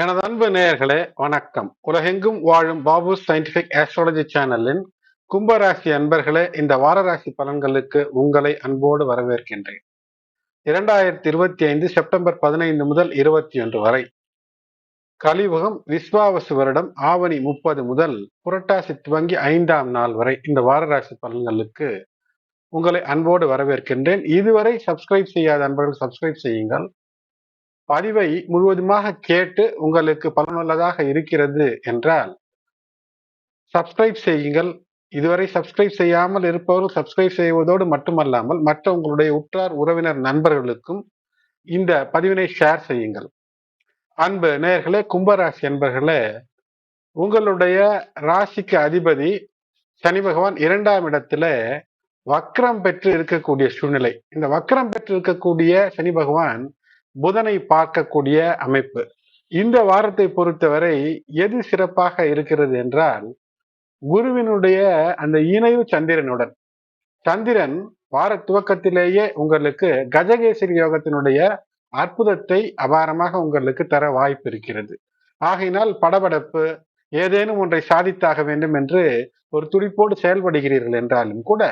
எனது அன்பு நேயர்களே வணக்கம். உலகெங்கும் வாழும் பாபு சயின்டிபிக் ஆஸ்ட்ராலஜி சேனலின் கும்பராசி அன்பர்களே இந்த வாரராசி பலன்களுக்கு உங்களை அன்போடு வரவேற்கின்றேன். இரண்டாயிரத்தி இருபத்தி ஐந்து செப்டம்பர் பதினைந்து முதல் இருபத்தி ஒன்று வரை. கலியுகம் விஸ்வாவசு வருடம் ஆவணி முப்பது முதல் புரட்டாசி துவங்கி ஐந்தாம் நாள் வரை இந்த வாரராசி பலன்களுக்கு உங்களை அன்போடு வரவேற்கின்றேன். இதுவரை சப்ஸ்கிரைப் செய்யாத அன்பர்கள் சப்ஸ்கிரைப் செய்யுங்கள். பதிவை முழுவதுமாக கேட்டு உங்களுக்கு பலனுள்ளதாக இருக்கிறது என்றால் சப்ஸ்கிரைப் செய்யுங்கள். இதுவரை சப்ஸ்கிரைப் செய்யாமல் இருப்பவர்கள் சப்ஸ்கிரைப் செய்வதோடு மட்டுமல்லாமல் மற்ற உங்களுடைய உற்றார் உறவினர் நண்பர்களுக்கும் இந்த பதிவினை ஷேர் செய்யுங்கள். அன்பு நேயர்களே கும்பராசி என்பர்களே உங்களுடைய ராசிக்கு அதிபதி சனி பகவான் இரண்டாம் இடத்துல வக்ரம் பெற்று இருக்கக்கூடிய சூழ்நிலை. இந்த வக்ரம் பெற்று இருக்கக்கூடிய சனி பகவான் புதனை பார்க்கக்கூடிய அமைப்பு. இந்த வாரத்தை பொறுத்தவரை எது சிறப்பாக இருக்கிறது என்றால் குருவினுடைய அந்த இணைவு சந்திரனுடன். சந்திரன் வார துவக்கத்திலேயே உங்களுக்கு கஜகேசரி யோகத்தினுடைய அற்புதத்தை அபாரமாக உங்களுக்கு தர வாய்ப்பு இருக்கிறது. ஆகையினால் படபடப்பு ஏதேனும் ஒன்றை சாதித்தாக வேண்டும் என்று ஒரு துடிப்போடு செயல்படுகிறீர்கள் என்றாலும் கூட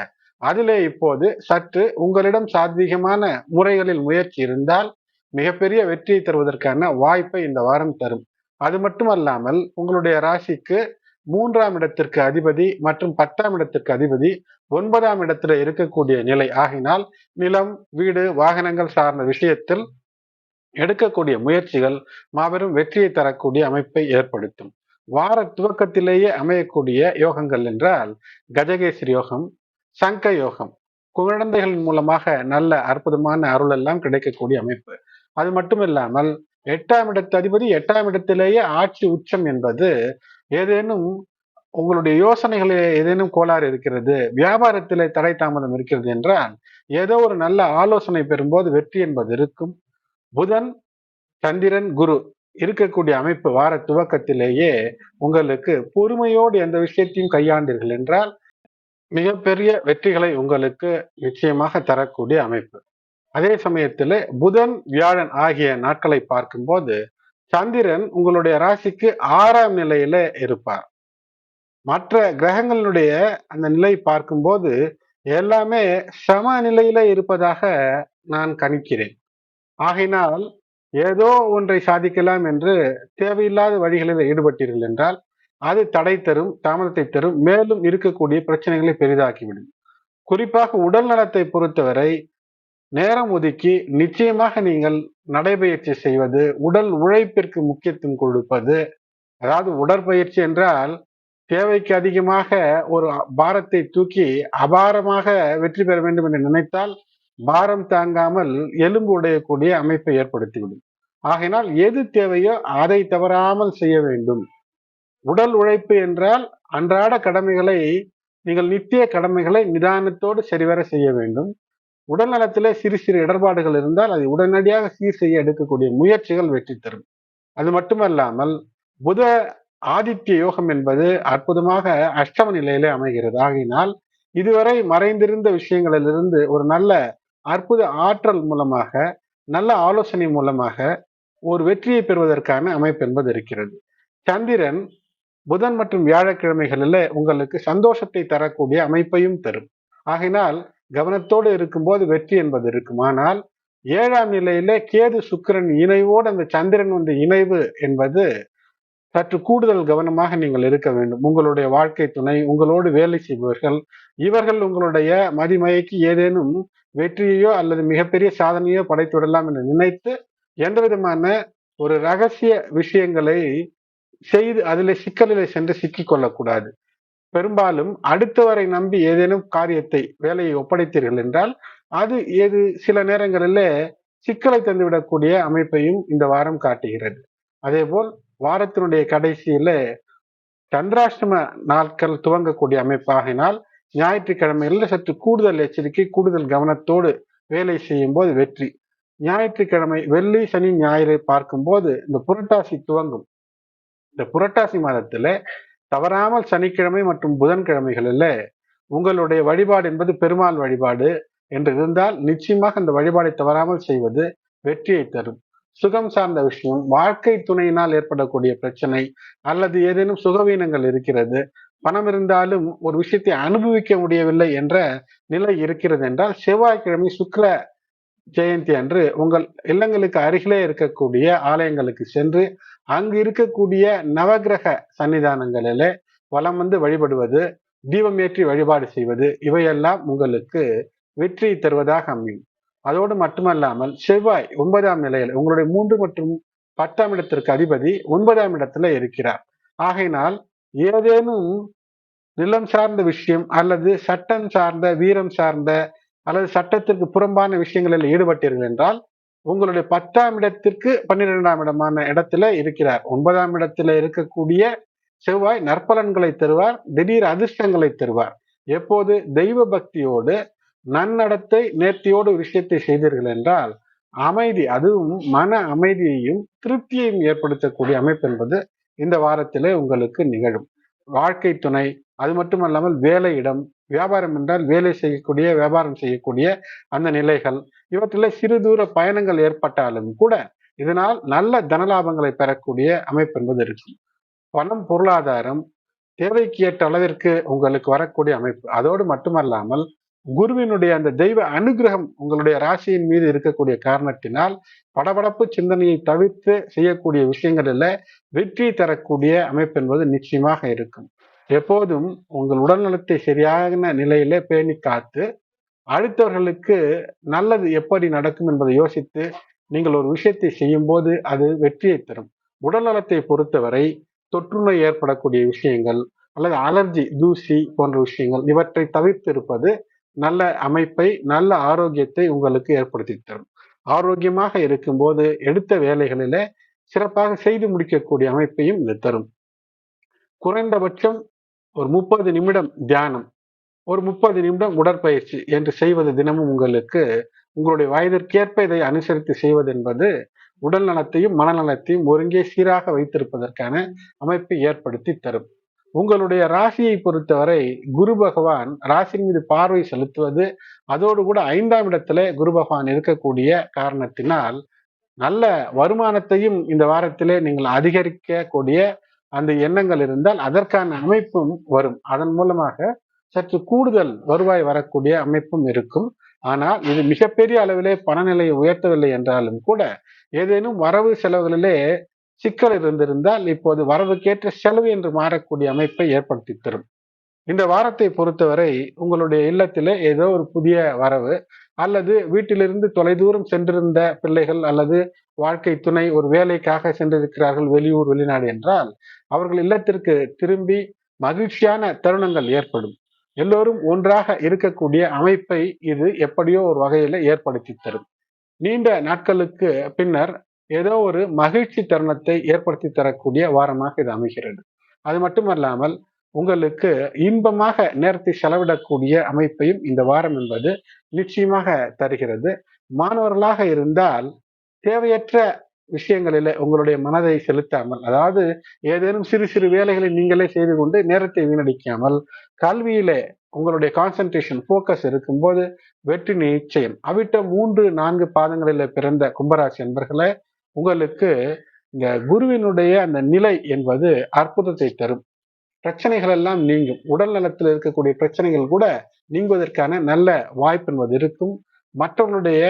அதிலே இப்போது சற்று உங்களிடம் சாத்வீகமான முறைகளில் முயற்சி இருந்தால் மிகப்பெரிய வெற்றியை தருவதற்கான வாய்ப்பை இந்த வாரம் தரும். அது மட்டுமல்லாமல் உங்களுடைய ராசிக்கு மூன்றாம் இடத்திற்கு அதிபதி மற்றும் பத்தாம் இடத்திற்கு அதிபதி ஒன்பதாம் இடத்துல இருக்கக்கூடிய நிலை ஆகினால் நிலம் வீடு வாகனங்கள் சார்ந்த விஷயத்தில் எடுக்கக்கூடிய முயற்சிகள் மாபெரும் வெற்றியை தரக்கூடிய அமைப்பை ஏற்படுத்தும். வார துவக்கத்திலேயே அமையக்கூடிய யோகங்கள் என்றால் கஜகேசரி யோகம் சங்க யோகம் குழந்தைகளின் மூலமாக நல்ல அற்புதமான அருள் எல்லாம் கிடைக்கக்கூடிய அமைப்பு. அது மட்டும் இல்லாமல் எட்டாம் இடத்து அதிபதி எட்டாம் இடத்திலேயே ஆட்சி உச்சம் என்பது ஏதேனும் உங்களுடைய யோசனைகளில் ஏதேனும் கோளாறு இருக்கிறது வியாபாரத்திலே தடை தாமதம் இருக்கிறது என்றால் ஏதோ ஒரு நல்ல ஆலோசனை பெறும்போது வெற்றி என்பது இருக்கும். புதன் சந்திரன் குரு இருக்கக்கூடிய அமைப்பு வார துவக்கத்திலேயே உங்களுக்கு பொறுமையோடு எந்த விஷயத்தையும் கையாண்டீர்கள் என்றால் மிகப்பெரிய வெற்றிகளை உங்களுக்கு நிச்சயமாக தரக்கூடிய அமைப்பு. அதே சமயத்தில் புதன் வியாழன் ஆகிய நாட்களை பார்க்கும்போது சந்திரன் உங்களுடைய ராசிக்கு ஆறாம் நிலையில இருப்பார். மற்ற கிரகங்களுடைய அந்த நிலை பார்க்கும்போது எல்லாமே சம நிலையில இருப்பதாக நான் கணிக்கிறேன். ஆகையினால் ஏதோ ஒன்றை சாதிக்கலாம் என்று தேவையில்லாத வழிகளில் ஈடுபட்டீர்கள் என்றால் அது தடை தரும் தாமதத்தை தரும் மேலும் இருக்கக்கூடிய பிரச்சனைகளை பெரிதாக்கிவிடும். குறிப்பாக உடல் நலத்தை பொறுத்தவரை நேரம் ஒதுக்கி நிச்சயமாக நீங்கள் நடைபயிற்சி செய்வது உடல் உழைப்பிற்கு முக்கியத்துவம் கொடுப்பது அதாவது உடற்பயிற்சி என்றால் தேவைக்கு அதிகமாக ஒரு பாரத்தை தூக்கி அபாரமாக வெற்றி பெற வேண்டும் என்று நினைத்தால் பாரம் தாங்காமல் எலும்பு உடையக்கூடிய அமைப்பை ஏற்படுத்திவிடும். ஆகையினால் எது தேவையோ அதை தவறாமல் செய்ய வேண்டும். உடல் உழைப்பு என்றால் அன்றாட கடமைகளை நீங்கள் நித்திய கடமைகளை நிதானத்தோடு சரிவர செய்ய வேண்டும். உடல்நலத்திலே சிறு சிறு இடர்பாடுகள் இருந்தால் அதை உடனடியாக சீர் செய்ய எடுக்கக்கூடிய முயற்சிகள் வெற்றி தரும். அது மட்டுமல்லாமல் புத ஆதித்ய யோகம் என்பது அற்புதமாக அஷ்டம நிலையிலே அமைகிறது. ஆகினால் இதுவரை மறைந்திருந்த விஷயங்களிலிருந்து ஒரு நல்ல அற்புத ஆற்றல் மூலமாக நல்ல ஆலோசனை மூலமாக ஒரு வெற்றியை பெறுவதற்கான அமைப்பு என்பது இருக்கிறது. சந்திரன் புதன் மற்றும் வியாழக்கிழமைகளில் உங்களுக்கு சந்தோஷத்தை தரக்கூடிய அமைப்பையும் தரும். ஆகினால் கவனத்தோடு இருக்கும்போது வெற்றி என்பது இருக்கும். ஆனால் ஏழாம் நிலையில கேது சுக்கிரன் இணைவோடு அந்த சந்திரன் வந்து இணைவு என்பது சற்று கூடுதல் கவனமாக நீங்கள் இருக்க வேண்டும். உங்களுடைய வாழ்க்கை துணை உங்களோடு வேலை செய்பவர்கள் இவர்கள் உங்களுடைய மதிமயக்கு ஏதேனும் வெற்றியையோ அல்லது மிகப்பெரிய சாதனையோ படைத்துவிடலாம் என்று நினைத்து எந்த விதமான ஒரு ரகசிய விஷயங்களை செய்து அதில் சிக்கலில் சென்று சிக்கிக்கொள்ளக்கூடாது பெரும்பாலும் அடுத்தவரை நம்பி ஏதேனும் காரியத்தை வேலையை ஒப்படைத்தீர்கள் என்றால் அது ஏது சில நேரங்களில் சிக்கலை தந்துவிடக்கூடிய அமைப்பையும் இந்த வாரம் காட்டுகிறது. அதே போல் வாரத்தினுடைய கடைசியில சந்திராஷ்டம நாட்கள் துவங்கக்கூடிய அமைப்பாகினால் ஞாயிற்றுக்கிழமைகளில் சற்று கூடுதல் எச்சரிக்கை கூடுதல் கவனத்தோடு வேலை செய்யும் போது வெற்றி. ஞாயிற்றுக்கிழமை வெள்ளி சனி ஞாயிறை பார்க்கும்போது இந்த புரட்டாசி துவங்கும். இந்த புரட்டாசி மாதத்துல தவறாமல் சனிக்கிழமை மற்றும் புதன்கிழமைகளில் உங்களுடைய வழிபாடு என்பது பெருமாள் வழிபாடு என்று இருந்தால் நிச்சயமாக அந்த வழிபாடை தவறாமல் செய்வது வெற்றியை தரும். சுகம் சார்ந்த விஷயம் வாழ்க்கை துணையினால் ஏற்படக்கூடிய பிரச்சனை அல்லது ஏதேனும் சுகவீனங்கள் இருக்கிறது பணம் இருந்தாலும் ஒரு விஷயத்தை அனுபவிக்க முடியவில்லை என்ற நிலை இருக்கிறது என்றால் செவ்வாய்க்கிழமை சுக்ல ஜெயந்தி அன்று உங்கள் இல்லங்களுக்கு அருகிலே இருக்கக்கூடிய ஆலயங்களுக்கு சென்று அங்கு இருக்கக்கூடிய நவகிரக சன்னிதானங்களிலே வலம் வந்து வழிபடுவது தீபமேற்றி வழிபாடு செய்வது இவையெல்லாம் உங்களுக்கு வெற்றி தருவதாக அமையும். அதோடு மட்டுமல்லாமல் செவ்வாய் ஒன்பதாம் நிலையில் உங்களுடைய மூன்று மற்றும் பத்தாம் இடத்திற்கு அதிபதி ஒன்பதாம் இடத்துல இருக்கிறார். ஆகையினால் ஏதேனும் நிலம் சார்ந்த விஷயம் அல்லது சட்டம் சார்ந்த வீரம் சார்ந்த அல்லது சட்டத்திற்கு புறம்பான விஷயங்களில் ஈடுபட்டீர்கள் என்றால் உங்களுடைய பத்தாம் இடத்திற்கு பன்னிரெண்டாம் இடமான இடத்துல இருக்கிறார். ஒன்பதாம் இடத்துல இருக்கக்கூடிய செவ்வாய் நற்பலன்களை தருவார் திடீர் அதிர்ஷ்டங்களை தருவார். எப்போது? தெய்வ பக்தியோடு நன்னடத்தை நேர்த்தியோடு விஷயத்தை செய்தீர்கள் என்றால் அமைதி அதுவும் மன அமைதியையும் திருப்தியையும் ஏற்படுத்தக்கூடிய அமைப்பு என்பது இந்த வாரத்திலே உங்களுக்கு நிகழும். வாழ்க்கை துணை அது மட்டுமல்லாமல் வேலையிடம் வியாபாரம் என்றால் வேலை செய்யக்கூடிய வியாபாரம் செய்யக்கூடிய அந்த நிலைகள் இவற்றில் சிறு தூர பயணங்கள் ஏற்பட்டாலும் கூட இதனால் நல்ல தனலாபங்களை பெறக்கூடிய அமைப்பு என்பது இருக்கும். பணம் பொருளாதாரம் தேவைக்கு ஏற்ற அளவிற்கு உங்களுக்கு வரக்கூடிய அமைப்பு. அதோடு மட்டுமல்லாமல் குருவினுடைய அந்த தெய்வ அனுகிரகம் உங்களுடைய ராசியின் மீது இருக்கக்கூடிய காரணத்தினால் படபடப்பு சிந்தனையை தவிர்த்து செய்யக்கூடிய விஷயங்களில் வெற்றி தரக்கூடிய அமைப்பு என்பது நிச்சயமாக இருக்கும். எப்போதும் உங்கள் உடல்நலத்தை சரியான நிலையில பேணி காத்து அடுத்தவர்களுக்கு நல்லது எப்படி நடக்கும் என்பதை யோசித்து நீங்கள் ஒரு விஷயத்தை செய்யும் போது அது வெற்றியை தரும். உடல் நலத்தை பொறுத்தவரை தொற்றுநோய் ஏற்படக்கூடிய விஷயங்கள் அல்லது அலர்ஜி தூசி போன்ற விஷயங்கள் இவற்றை தவிர்த்து இருப்பது நல்ல அமைப்பை நல்ல ஆரோக்கியத்தை உங்களுக்கு ஏற்படுத்தி தரும். ஆரோக்கியமாக இருக்கும்போது எடுத்த வேலைகளில சிறப்பாக செய்து முடிக்கக்கூடிய அமைப்பையும் இது தரும். குறைந்தபட்சம் ஒரு முப்பது நிமிடம் தியானம். ஒரு முப்பது நிமிடம் உடற்பயிற்சி என்று செய்வது தினமும் உங்களுக்கு உங்களுடைய வயதிற்கேற்ப இதை அனுசரித்து செய்வது என்பது உடல் நலத்தையும் மனநலத்தையும் ஒருங்கே சீராக வைத்திருப்பதற்கான அமைப்பை ஏற்படுத்தி தரும். உங்களுடைய ராசியை பொறுத்தவரை குரு பகவான் ராசி மீது பார்வை செலுத்துவது அதோடு கூட ஐந்தாம் இடத்துல குரு பகவான் இருக்கக்கூடிய காரணத்தினால் நல்ல வருமானத்தையும் இந்த வாரத்திலே நீங்கள் அதிகரிக்கக்கூடிய அந்த எண்ணங்கள் இருந்தால் அதற்கான அமைப்பும் வரும். அதன் மூலமாக சற்று கூடுதல் வருவாய் வரக்கூடிய அமைப்பும் இருக்கும். ஆனால் இது மிகப்பெரிய அளவிலே பணநிலையை உயர்த்தவில்லை என்றாலும் கூட ஏதேனும் வரவு செலவுகளிலே சிக்கல் இருந்திருந்தால் இப்போது வரவுக்கேற்ற செலவு என்று மாறக்கூடிய அமைப்பை ஏற்படுத்தி தரும். இந்த வாரத்தை பொறுத்தவரை உங்களுடைய இல்லத்திலே ஏதோ ஒரு புதிய வரவு அல்லது வீட்டிலிருந்து தொலைதூரம் சென்றிருந்த பிள்ளைகள் அல்லது வாழ்க்கை துணை ஒரு வேலைக்காக சென்றிருக்கிறார்கள் வெளியூர் வெளிநாடு என்றால் அவர்கள் இல்லத்திற்கு திரும்பி மகிழ்ச்சியான தருணங்கள் ஏற்படும். எல்லோரும் ஒன்றாக இருக்கக்கூடிய அமைப்பை இது எப்படியோ ஒரு வகையில ஏற்படுத்தி தரும். நீண்ட நாட்களுக்கு பின்னர் ஏதோ ஒரு மகிழ்ச்சி தருணத்தை ஏற்படுத்தி தரக்கூடிய வாரமாக இது அமைகிறது. அது மட்டுமல்லாமல் உங்களுக்கு இன்பமாக நேரத்தை செலவிடக்கூடிய அமைப்பையும் இந்த வாரம் என்பது நிச்சயமாக தருகிறது. மாணவர்களாக இருந்தால் தேவையற்ற விஷயங்களில் உங்களுடைய மனதை செலுத்தாமல் அதாவது ஏதேனும் சிறு சிறு வேலைகளை நீங்களே செய்து கொண்டு நேரத்தை வீணடிக்காமல் கல்வியிலே உங்களுடைய கான்சன்ட்ரேஷன் ஃபோக்கஸ் இருக்கும்போது வெற்றி நிச்சயம். அவிட்ட மூன்று நான்கு பாதங்களில் பிறந்த கும்பராசி என்பர்களை உங்களுக்கு இந்த குருவினுடைய அந்த நிலை என்பது அற்புதத்தை தரும். பிரச்சனைகள் எல்லாம் நீங்கும். உடல் நலத்தில் இருக்கக்கூடிய பிரச்சனைகள் கூட நீங்குவதற்கான நல்ல வாய்ப்பு என்பது இருக்கும். மற்றவர்களுடைய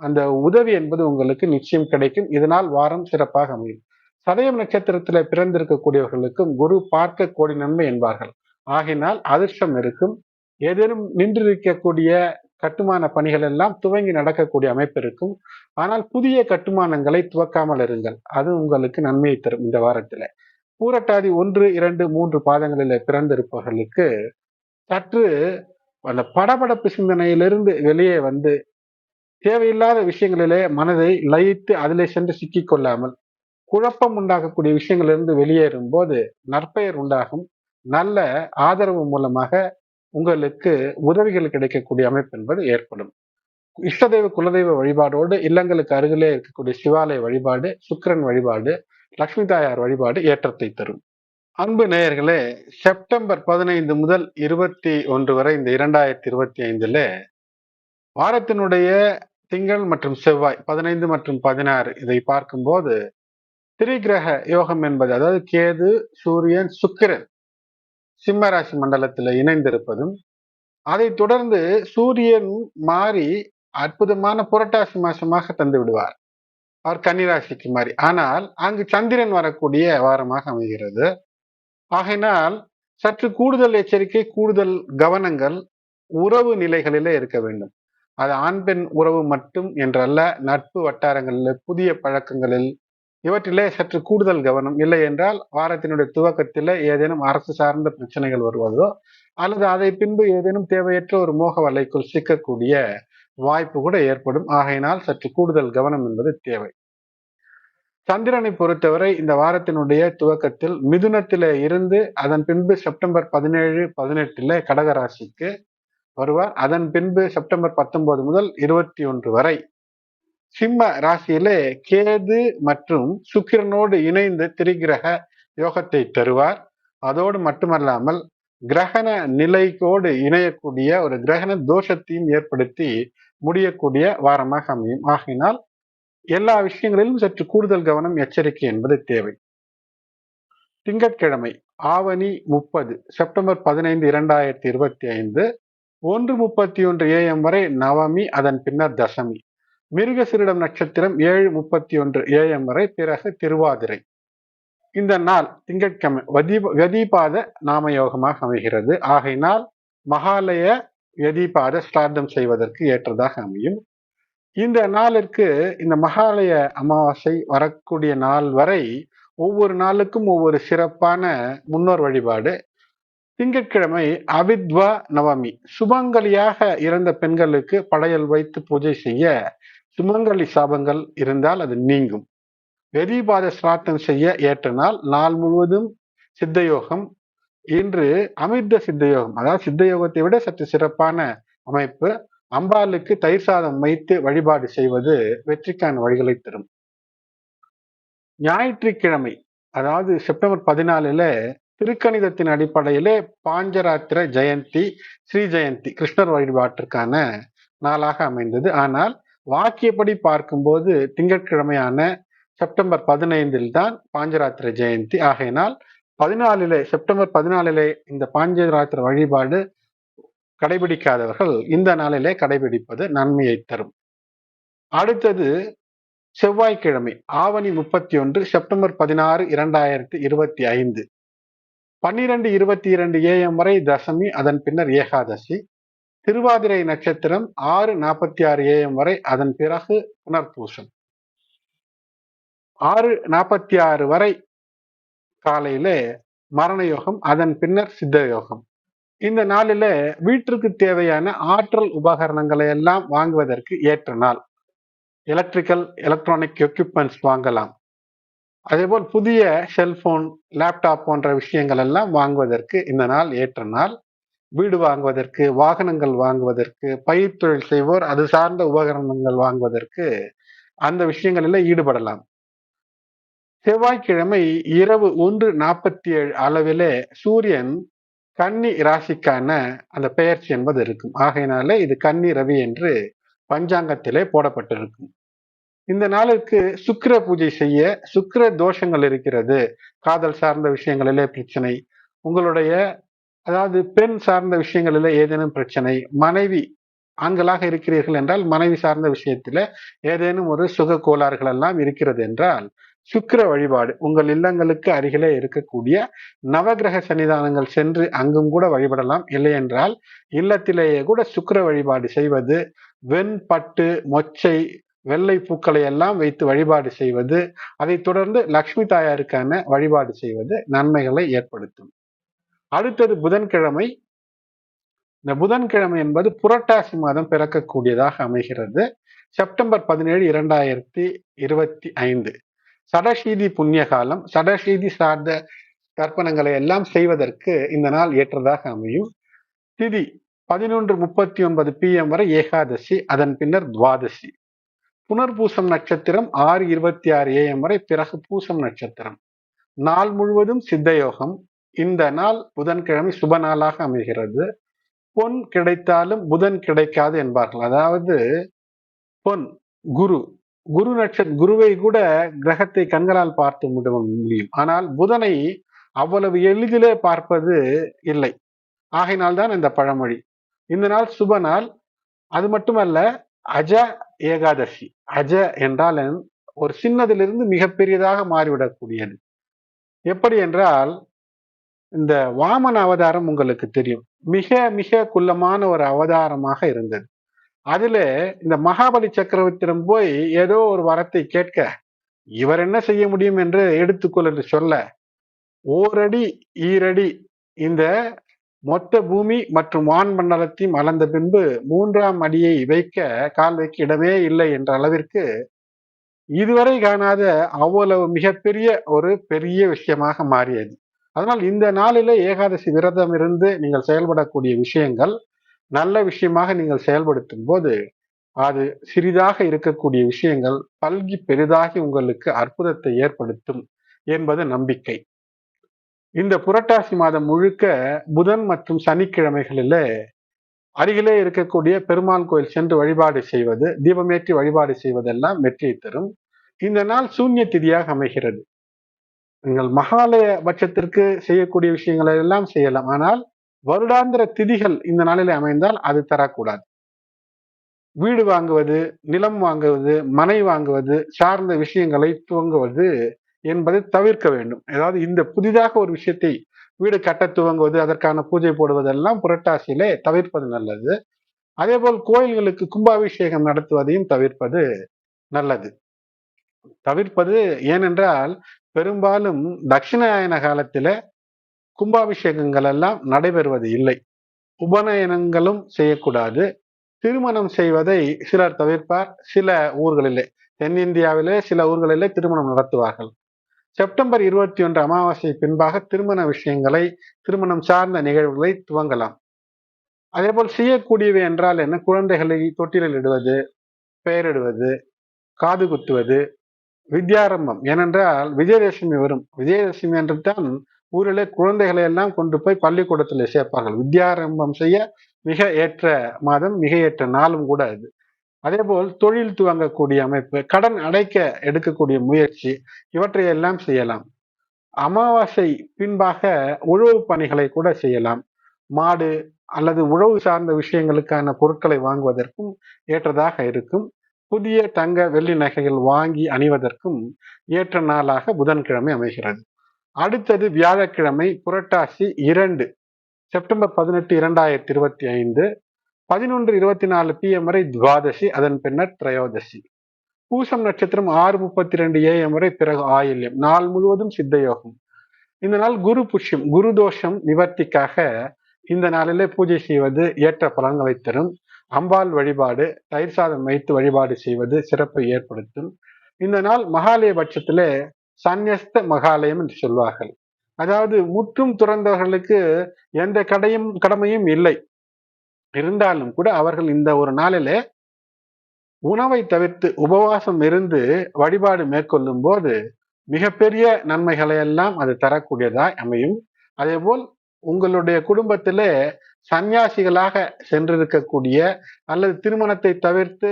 அந்த உதவி என்பது உங்களுக்கு நிச்சயம் கிடைக்கும். இதனால் வாரம் சிறப்பாக அமையும். சதயம் நட்சத்திரத்துல பிறந்திருக்கக்கூடியவர்களுக்கும் குரு பார்க்க கோடி நன்மை என்பார்கள். ஆகினால் அதிர்ஷ்டம் இருக்கும். ஏதேனும் நின்றிருக்கக்கூடிய கட்டுமான பணிகள் எல்லாம் துவங்கி நடக்கக்கூடிய அமைப்பு இருக்கும். ஆனால் புதிய கட்டுமானங்களை துவக்காமல் இருங்கள். அது உங்களுக்கு நன்மையை தரும் இந்த வாரத்துல. பூரட்டாதி ஒன்று இரண்டு மூன்று பாதங்களில் பிறந்திருப்பவர்களுக்கு சற்று அந்த படபடப்பு சிந்தனையிலிருந்து வெளியே வந்து தேவையில்லாத விஷயங்களிலே மனதை லயித்து அதிலே சென்று சிக்கிக் கொள்ளாமல் குழப்பம் உண்டாகக்கூடிய விஷயங்களிலிருந்து வெளியேறும் போது நற்பெயர் உண்டாகும். நல்ல ஆதரவு மூலமாக உங்களுக்கு உதவிகள் கிடைக்கக்கூடிய அமைப்பு என்பது ஏற்படும். இஷ்டதெய்வ குலதெய்வ வழிபாடோடு இல்லங்களுக்கு அருகிலே இருக்கக்கூடிய சிவாலய வழிபாடு சுக்கரன் வழிபாடு லக்ஷ்மி தாயார் வழிபாடு ஏற்றத்தை தரும். அன்பு நேயர்களே செப்டம்பர் பதினைந்து முதல் இருபத்தி ஒன்று வரை இந்த இரண்டாயிரத்தி இருபத்தி ஐந்துல வாரத்தினுடைய திங்கள் மற்றும் செவ்வாய் பதினைந்து மற்றும் பதினாறு இதை பார்க்கும்போது திரிகிரக யோகம் என்பது அதாவது கேது சூரியன் சுக்கிரன் சிம்மராசி மண்டலத்தில் இணைந்திருப்பதும் அதை தொடர்ந்து சூரியன் மாறி அற்புதமான புரட்டாசி மாசமாக தந்து விடுவார். அவர் கன்னிராசிக்கு மாறி. ஆனால் அங்கு சந்திரன் வரக்கூடிய வாரமாக அமைகிறது. ஆகையினால் சற்று கூடுதல் எச்சரிக்கை கூடுதல் கவனங்கள் உறவு நிலைகளிலே இருக்க வேண்டும். அது ஆண் பெண் உறவு மட்டும் என்றல்ல நட்பு வட்டாரங்களில் புதிய பழக்கங்களில் இவற்றிலே சற்று கூடுதல் கவனம் இல்லை என்றால் வாரத்தினுடைய துவக்கத்தில் ஏதேனும் அரசு சார்ந்த பிரச்சனைகள் வருவதோ அல்லது அதை பின்பு ஏதேனும் தேவையற்ற ஒரு மோக வலைக்குள் சிக்கக்கூடிய வாய்ப்பு கூட ஏற்படும். ஆகையினால் சற்று கூடுதல் கவனம் என்பது தேவை. சந்திரனை பொறுத்தவரை இந்த வாரத்தினுடைய துவக்கத்தில் மிதுனத்தில இருந்து அதன் பின்பு செப்டம்பர் பதினேழு பதினெட்டுல கடகராசிக்கு வருவார். அதன் பின்பு செப்டம்பர் பத்தொன்பது முதல் இருபத்தி ஒன்று வரை சிம்ம ராசியிலே கேது மற்றும் சுக்கிரனோடு இணைந்து திரிகிரக யோகத்தை தருவார். அதோடு மட்டுமல்லாமல் கிரகண நிலைக்கோடு இணையக்கூடிய ஒரு கிரகண தோஷத்தையும் ஏற்படுத்தி முடியக்கூடிய வாரமாக அமையும். ஆகினால் எல்லா விஷயங்களிலும் சற்று கூடுதல் கவனம் எச்சரிக்கை என்பது தேவை. திங்கட்கிழமை ஆவணி முப்பது செப்டம்பர் பதினைந்து இரண்டாயிரத்தி இருபத்தி ஐந்து ஒன்று முப்பத்தி ஒன்று ஏஎம் வரை நவமி அதன் பின்னர் தசமி. மிருகசிரிடம் நட்சத்திரம் ஏழு முப்பத்தி ஒன்று ஏஎம் வரை பிறகு திருவாதிரை. இந்த நாள் திங்கட்கிழமை கதிபாத நாம யோகமாக அமைகிறது. ஆகையினால் மகாலய எதிபாத ஸ்ராத்தம் செய்வதற்கு ஏற்றதாக அமையும். இந்த நாளிற்கு இந்த மகாலய அமாவாசை வரக்கூடிய நாள் வரை ஒவ்வொரு நாளுக்கும் ஒவ்வொரு சிறப்பான முன்னோர் வழிபாடு திங்கட்கிழமை அவித்வா நவமி. சுமங்கலியாக இறந்த பெண்களுக்கு படையல் வைத்து பூஜை செய்ய சுமங்கலி சாபங்கள் இருந்தால் அது நீங்கும். வெறிபாத சிராத்தம் செய்ய ஏற்ற நாள் நாள் முழுவதும் சித்தயோகம். இன்று அமிர்த சித்தயோகம் அதாவது சித்தயோகத்தை விட சற்று சிறப்பான அமைப்பு. அம்பாளுக்கு தயிர் சாதம் வைத்து வழிபாடு செய்வது வெற்றிக்கான வழிகளை தரும். ஞாயிற்றுக்கிழமை அதாவது செப்டம்பர் பதினாலுல திருக்கணிதத்தின் அடிப்படையிலே பாஞ்சராத்திர ஜெயந்தி ஸ்ரீ ஜெயந்தி கிருஷ்ணர் வழிபாட்டிற்கான நாளாக அமைந்தது. ஆனால் வாக்கியப்படி பார்க்கும்போது திங்கட்கிழமையான செப்டம்பர் பதினைந்தில் தான் பாஞ்சராத்திர ஜெயந்தி. ஆகையினால் பதினாலிலே செப்டம்பர் பதினாலிலே இந்த பாஞ்சராத்திர வழிபாடு கடைபிடிக்காதவர்கள் இந்த நாளிலே கடைபிடிப்பது நன்மையை தரும். அடுத்தது செவ்வாய்க்கிழமை ஆவணி முப்பத்தி ஒன்று செப்டம்பர் பதினாறு இரண்டாயிரத்தி இருபத்தி ஐந்து. பன்னிரண்டு இருபத்தி இரண்டு ஏஎம் வரை தசமி அதன் பின்னர் ஏகாதசி. திருவாதிரை நட்சத்திரம் ஆறு நாற்பத்தி ஆறு ஏஎம் வரை அதன் பிறகு புனர்பூசம். ஆறு நாற்பத்தி ஆறு வரை காலையில மரண யோகம் அதன் பின்னர் சித்த யோகம் இந்த நாளில வீட்டிற்கு தேவையான ஆற்றல் உபகரணங்களை எல்லாம் வாங்குவதற்கு ஏற்ற நாள். எலக்ட்ரிக்கல் எலக்ட்ரானிக் எக்யூப்மெண்ட்ஸ் வாங்கலாம். அதேபோல் புதிய செல்போன் லேப்டாப் போன்ற விஷயங்கள் எல்லாம் வாங்குவதற்கு இந்த நாள் ஏற்ற நாள். வீடு வாங்குவதற்கு வாகனங்கள் வாங்குவதற்கு பயிர் தொழில் செய்வோர் அது சார்ந்த உபகரணங்கள் வாங்குவதற்கு அந்த விஷயங்களில் ஈடுபடலாம். செவ்வாய்க்கிழமை இரவு ஒன்று நாற்பத்தி ஏழு அளவிலே சூரியன் கன்னி ராசிக்கான அந்த பெயர்ச்சி என்பது இருக்கும். ஆகையினாலே இது கன்னி ரவி என்று பஞ்சாங்கத்திலே போடப்பட்டிருக்கும். இந்த நாளுக்கு சுக்கிர பூஜை செய்ய சுக்கிர தோஷங்கள் இருக்கிறது. காதல் சார்ந்த விஷயங்களிலே பிரச்சனை. உங்களுடைய அதாவது பெண் சார்ந்த விஷயங்களில் ஏதேனும் பிரச்சனை. மனைவி ஆண்களாக இருக்கிறீர்கள் என்றால் மனைவி சார்ந்த விஷயத்துல ஏதேனும் ஒரு சுக கோளாறுகள் எல்லாம் இருக்கிறது என்றால் சுக்கிர வழிபாடு உங்கள் இல்லங்களுக்கு அருகிலே இருக்கக்கூடிய நவகிரக சன்னிதானங்கள் சென்று அங்கும் கூட வழிபடலாம். இல்லை என்றால் இல்லத்திலேயே கூட சுக்கிர வழிபாடு செய்வது. வெண்பட்டு மொச்சை வெள்ளை பூக்களை எல்லாம் வைத்து வழிபாடு செய்வது அதைத் தொடர்ந்து லக்ஷ்மி தாயாருக்கான வழிபாடு செய்வது நன்மைகளை ஏற்படுத்தும். அடுத்தது புதன்கிழமை. இந்த புதன்கிழமை என்பது புரட்டாசி மாதம் பிறக்கக்கூடியதாக அமைகிறது. செப்டம்பர் பதினேழு இரண்டாயிரத்தி இருபத்தி ஐந்து. சடசீதி புண்ணிய காலம். சடசீதி சார்ந்த தர்ப்பணங்களை எல்லாம் செய்வதற்கு இந்த நாள் ஏற்றதாக அமையும். திதி பதினொன்று முப்பத்தி ஒன்பது பிஎம் வரை ஏகாதசி அதன் பின்னர் துவாதசி. புனர்பூசம் நட்சத்திரம் ஆறு இருபத்தி ஆறு ஏஎம் வரை பிறகு பூசம் நட்சத்திரம். நாள் முழுவதும் சித்தயோகம். இந்த நாள் புதன்கிழமை சுப நாளாக அமைகிறது. பொன் கிடைத்தாலும் புதன் கிடைக்காது என்பார்கள். அதாவது பொன் குரு குரு நட்சத்திர குருவை கூட கிரகத்தை கண்களால் பார்த்து முடியும். ஆனால் புதனை அவ்வளவு எளிதிலே பார்ப்பது இல்லை. ஆகையினால்தான் இந்த பழமொழி. இந்த நாள் சுப நாள். அது மட்டுமல்ல அஜ ஏகாதசி அஜ என்றால் ஒரு சின்னதிலிருந்து மிகப்பெரியதாக மாறிவிடக்கூடியது. எப்படி என்றால் இந்த வாமன அவதாரம் உங்களுக்கு தெரியும். மிக மிக குள்ளமான ஒரு அவதாரமாக இருந்தது. அதுல இந்த மகாபலி சக்கரவர்த்தியிடம் போய் ஏதோ ஒரு வரத்தை கேட்க இவர் என்ன செய்ய முடியும் என்று எடுத்துக்கொள் என்று சொல்ல ஓரடி ஈரடி இந்த மொத்த பூமி மற்றும் வான் மண்டலத்தையும் அளந்த பின்பு மூன்றாம் அடியை வைக்க கால் வைக்க இடமே இல்லை என்ற அளவிற்கு இதுவரை காணாத அவ்வளவு மிகப்பெரிய ஒரு பெரிய விஷயமாக மாறியது. அதனால் இந்த நாளிலே ஏகாதசி விரதம் இருந்து நீங்கள் செயல்படக்கூடிய விஷயங்கள் நல்ல விஷயமாக நீங்கள் செயல்படுத்தும் போது அது சிறிதாக இருக்கக்கூடிய விஷயங்கள் பல்கி பெரிதாகி உங்களுக்கு அற்புதத்தை ஏற்படுத்தும் என்பது நம்பிக்கை. இந்த புரட்டாசி மாதம் முழுக்க புதன் மற்றும் சனிக்கிழமைகளில அருகிலே இருக்கக்கூடிய பெருமாள் கோயில் சென்று வழிபாடு செய்வது தீபமேற்றி வழிபாடு செய்வதெல்லாம் வெற்றியை தரும். இந்த நாள் சூன்ய திதியாக அமைகிறது. நீங்கள் மகாலய பட்சத்திற்கு செய்யக்கூடிய விஷயங்களை எல்லாம் செய்யலாம். ஆனால் வருடாந்திர திதிகள் இந்த நாளிலே அமைந்தால் அது தரக்கூடாது. வீடு வாங்குவது நிலம் வாங்குவது மனை வாங்குவது சார்ந்த விஷயங்களை துவங்குவது என்பதை தவிர்க்க வேண்டும். அதாவது இந்த புதிதாக ஒரு விஷயத்தை வீடு கட்ட துவங்குவது அதற்கான பூஜை போடுவதெல்லாம் புரட்டாசியிலே தவிர்ப்பது நல்லது. அதே போல் கோயில்களுக்கு கும்பாபிஷேகம் நடத்துவதையும் தவிர்ப்பது நல்லது. தவிர்ப்பது ஏனென்றால் பெரும்பாலும் தட்சிணாயன காலத்தில கும்பாபிஷேகங்கள் எல்லாம் நடைபெறுவது இல்லை. உபநயனங்களும் செய்யக்கூடாது. திருமணம் செய்வதை சிலர் தவிர்ப்பார். சில ஊர்களிலே தென்னிந்தியாவிலே சில ஊர்களிலே திருமணம் நடத்துவார்கள். செப்டம்பர் இருபத்தி ஒன்று அமாவாசை பின்பாக திருமண விஷயங்களை திருமணம் சார்ந்த நிகழ்வுகளை துவங்கலாம். அதே போல் செய்யக்கூடியவை என்றால் என்ன? குழந்தைகளை தொட்டிலில் இடுவது பெயரிடுவது காது குத்துவது வித்யாரம்பம். ஏனென்றால் விஜயதசமி வரும். விஜயதசமி என்று தான் ஊரிலே குழந்தைகளை எல்லாம் கொண்டு போய் பள்ளிக்கூடத்தில் சேர்ப்பார்கள். வித்யாரம்பம் செய்ய மிக ஏற்ற மாதம் மிக ஏற்ற நாளும் கூட அது. அதே போல் தொழில் துவங்கக்கூடிய அமைப்பு கடன் அடைக்க எடுக்கக்கூடிய முயற்சி இவற்றை எல்லாம் செய்யலாம். அமாவாசை பின்பாக உழவு பணிகளை கூட செய்யலாம். மாடு அல்லது உழவு சார்ந்த விஷயங்களுக்கான பொருட்களை வாங்குவதற்கும் ஏற்றதாக இருக்கும். புதிய தங்க வெள்ளி நகைகள் வாங்கி அணிவதற்கும் ஏற்ற நாளாக புதன்கிழமை அமைகிறது. அடுத்தது வியாழக்கிழமை புரட்டாசி இரண்டு செப்டம்பர் பதினெட்டு இரண்டாயிரத்தி இருபத்தி ஐந்து பதினொன்று இருபத்தி நாலு பிஎம் வரை துவாதசி அதன் பின்னர் திரையோதசி. பூசம் நட்சத்திரம் ஆறு முப்பத்தி ரெண்டு ஏஎம் வரை பிறகு ஆயில்யம் நாள் முழுவதும் சித்தயோகம். இந்த நாள் குரு புஷ்யம் குரு தோஷம் நிவர்த்திக்காக இந்த நாளிலே பூஜை செய்வது ஏற்ற பலன்களை தரும். அம்பாள் வழிபாடு தயிர் சாதம் வைத்து வழிபாடு செய்வது சிறப்பை ஏற்படுத்தும். இந்த நாள் மகாலய பட்சத்திலே சந்நியஸ்த மகாலயம் என்று சொல்வார்கள். அதாவது முற்றும் துறந்தவர்களுக்கு எந்த கடையும் கடமையும் இல்லை. இருந்தாலும் கூட அவர்கள் இந்த ஒரு நாளிலே உணவை தவிர்த்து உபவாசம் இருந்து வழிபாடு மேற்கொள்ளும் போது மிகப்பெரிய நன்மைகளை எல்லாம் அது தரக்கூடியதாய் அமையும். அதே போல் உங்களுடைய குடும்பத்திலே சந்நியாசிகளாக சென்றிருக்கக்கூடிய அல்லது திருமணத்தை தவிர்த்து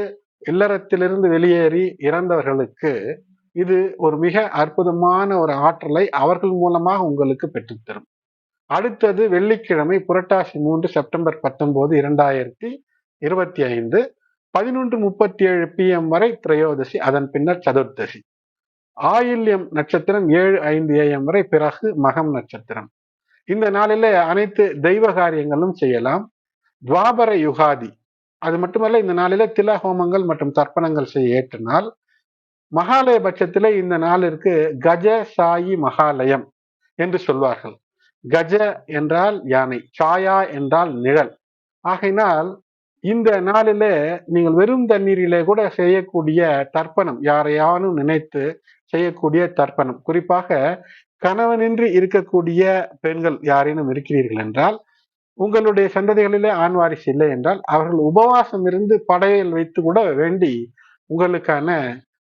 இல்லறத்திலிருந்து வெளியேறி இறந்தவர்களுக்கு இது ஒரு மிக அற்புதமான ஒரு ஆற்றலை அவர்கள் மூலமாக உங்களுக்கு பெற்றுத்தரும். அடுத்தது வெள்ளிக்கிழமை புரட்டாசி மூன்று செப்டம்பர் பத்தொன்பது இரண்டாயிரத்தி இருபத்தி ஐந்து பதினொன்று முப்பத்தி ஏழு பிஎம் வரை திரையோதசி அதன் பின்னர் சதுர்தசி ஆயில்யம் நட்சத்திரம் ஏழு ஐந்து ஏஎம் வரை பிறகு மகம் நட்சத்திரம். இந்த நாளில அனைத்து தெய்வ காரியங்களும் செய்யலாம். துவாபர யுகாதி அது மட்டுமல்ல இந்த நாளில தில ஹோமங்கள் மற்றும் தர்ப்பணங்கள் செய்ய ஏற்ற நாள் மகாலய பட்சத்திலே இந்த நாளிற்கு கஜ சாயி மகாலயம் என்று சொல்வார்கள். கஜ என்றால் யானை சாயா என்றால் நிழல். ஆகையினால் இந்த நாளிலே நீங்கள் வெறும் தண்ணீரிலே கூட செய்யக்கூடிய தர்ப்பணம் யாரையானும் நினைத்து செய்யக்கூடிய தர்ப்பணம். குறிப்பாக கணவனின்றி இருக்கக்கூடிய பெண்கள் யாரேனும் இருக்கிறீர்கள் என்றால் உங்களுடைய சந்ததிகளிலே ஆண் வாரிசு இல்லை என்றால் அவர்கள் உபவாசம் இருந்து படையல் வைத்து கூட வேண்டி உங்களுக்கான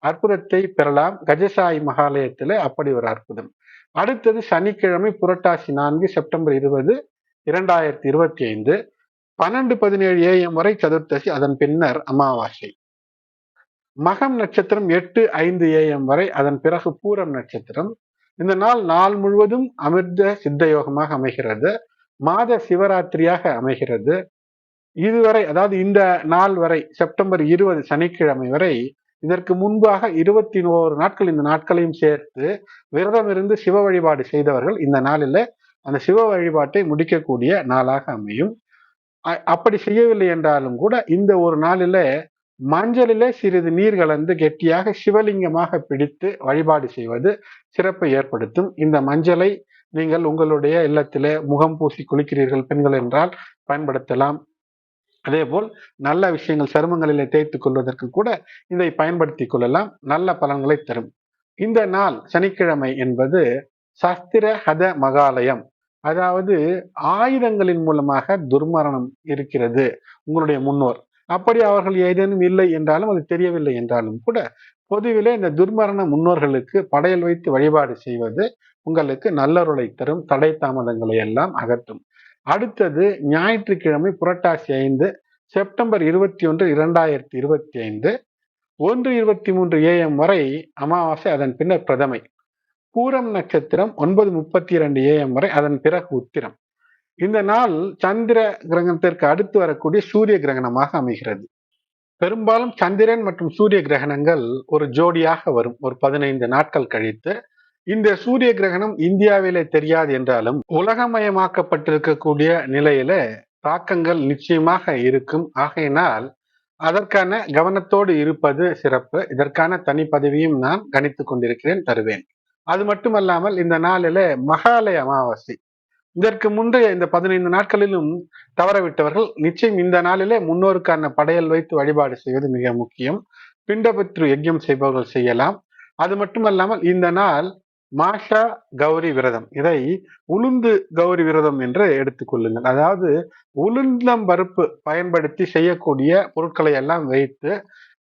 அற்புதத்தை பெறலாம். கஜசாயி மகாலயத்திலே அப்படி ஒரு அற்புதம். அடுத்தது சனிக்கிழமை புரட்டாசி நான்கு செப்டம்பர் இருபது இரண்டாயிரத்தி இருபத்தி ஐந்து பன்னெண்டு பதினேழு ஏஎம் வரை சதுர்த்தசி அதன் பின்னர் அமாவாசை. மகம் நட்சத்திரம் எட்டு ஐந்து ஏஎம் வரை அதன் பிறகு பூரம் நட்சத்திரம். இந்த நாள் நாள் முழுவதும் அமிர்த சித்த யோகமாக அமைகிறது. மாத சிவராத்திரியாக அமைகிறது. இதுவரை அதாவது இந்த நாள் வரை செப்டம்பர் இருபது சனிக்கிழமை வரை இதற்கு முன்பாக இருபத்தி ஓரு நாட்கள் இந்த நாட்களையும் சேர்த்து விரதம் இருந்து சிவ வழிபாடு செய்தவர்கள் இந்த நாளில் அந்த சிவ வழிபாட்டை முடிக்கக்கூடிய நாளாக அமையும். அப்படி செய்யவில்லை என்றாலும் கூட இந்த ஒரு நாளில மஞ்சளிலே சிறிது நீர் கலந்து கெட்டியாக சிவலிங்கமாக பிடித்து வழிபாடு செய்வது சிறப்பை ஏற்படுத்தும். இந்த மஞ்சளை நீங்கள் உங்களுடைய இல்லத்திலே முகம் பூசி குளிக்கிறீர்கள் பெண்கள் என்றால் பயன்படுத்தலாம். அதே போல் நல்ல விஷயங்கள் சருமங்களிலே தேய்த்து கொள்வதற்கு கூட இதை பயன்படுத்திக் கொள்ளலாம். நல்ல பலன்களை தரும். இந்த நாள் சனிக்கிழமை என்பது சஸ்திர ஹத மகாலயம். அதாவது ஆயுதங்களின் மூலமாக துர்மரணம் இருக்கிறது உங்களுடைய முன்னோர். அப்படி அவர்கள் ஏதேனும் இல்லை என்றாலும் அது தெரியவில்லை என்றாலும் கூட பொதுவிலே இந்த துர்மரண முன்னோர்களுக்கு படையல் வைத்து வழிபாடு செய்வது உங்களுக்கு நல்லருளை தரும். தடை தாமதங்களை எல்லாம் அகற்றும். அடுத்தது ஞாயிற்றுக்கிழமை புரட்டாசி ஐந்து செப்டம்பர் இருபத்தி ஒன்று இரண்டாயிரத்தி இருபத்தி ஐந்து ஒன்று இருபத்தி மூன்று ஏஎம் வரை அமாவாசை அதன் பின்னர் பிரதமை. பூரம் நட்சத்திரம் ஒன்பது முப்பத்தி இரண்டு ஏஎம் வரை அதன் பிறகு உத்திரம். இந்த நாள் சந்திர கிரகணத்திற்கு அடுத்து வரக்கூடிய சூரிய கிரகணமாக அமைகிறது. பெரும்பாலும் சந்திரன் மற்றும் சூரிய கிரகணங்கள் ஒரு ஜோடியாக வரும். ஒரு பதினைந்து நாட்கள் கழித்து இந்த சூரிய கிரகணம் இந்தியாவிலே தெரியாது என்றாலும் உலகமயமாக்கப்பட்டிருக்கக்கூடிய நிலையில தாக்கங்கள் நிச்சயமாக இருக்கும். ஆகையினால் அதற்கான கவனத்தோடு இருப்பது சிறப்பு. இதற்கான தனி பதவியும் நான் கணித்துக் கொண்டிருக்கிறேன் தருவேன். அது மட்டுமல்லாமல் இந்த நாளில மகாலய அமாவாசை. இதற்கு முந்தைய இந்த பதினைந்து நாட்களிலும் தவறவிட்டவர்கள் நிச்சயம் இந்த நாளிலே முன்னோருக்கான படையல் வைத்து வழிபாடு செய்வது மிக முக்கியம். பிண்டபத்ரு யஜ்யம் செய்பவர்கள் செய்யலாம். அது மட்டுமல்லாமல் இந்த நாள் மாஷா கௌரி விரதம். இதை உளுந்து கௌரி விரதம் என்று எடுத்துக்கொள்ளுங்கள் அதாவது உளுந்தம் பருப்பு பயன்படுத்தி செய்யக்கூடிய பொருட்களை எல்லாம் வைத்து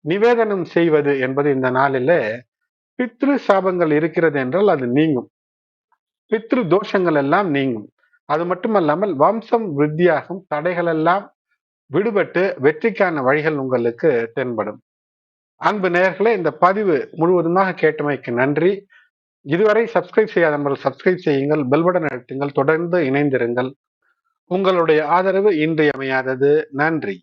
நிவேதனம் செய்வது என்பது இந்த நாளில பித்ரு சாபங்கள் இருக்கிறது என்றால் அது நீங்கும். பித்ரு தோஷங்கள் எல்லாம் நீங்கும். அது மட்டுமல்லாமல் வம்சம் விருத்தியாகும் தடைகள் எல்லாம் விடுபட்டு வெற்றிக்கான வழிகள் உங்களுக்கு தென்படும். அன்பு நேர்களே இந்த பதிவு முழுவதுமாக கேட்டமைக்கு நன்றி. இதுவரை சப்ஸ்கிரைப் செய்யாத நண்பர்கள் சப்ஸ்கிரைப் செய்யுங்கள் பெல்படன் அழுத்துங்கள் தொடர்ந்து இணைந்திருங்கள். உங்களுடைய ஆதரவு இன்றியமையாதது. நன்றி.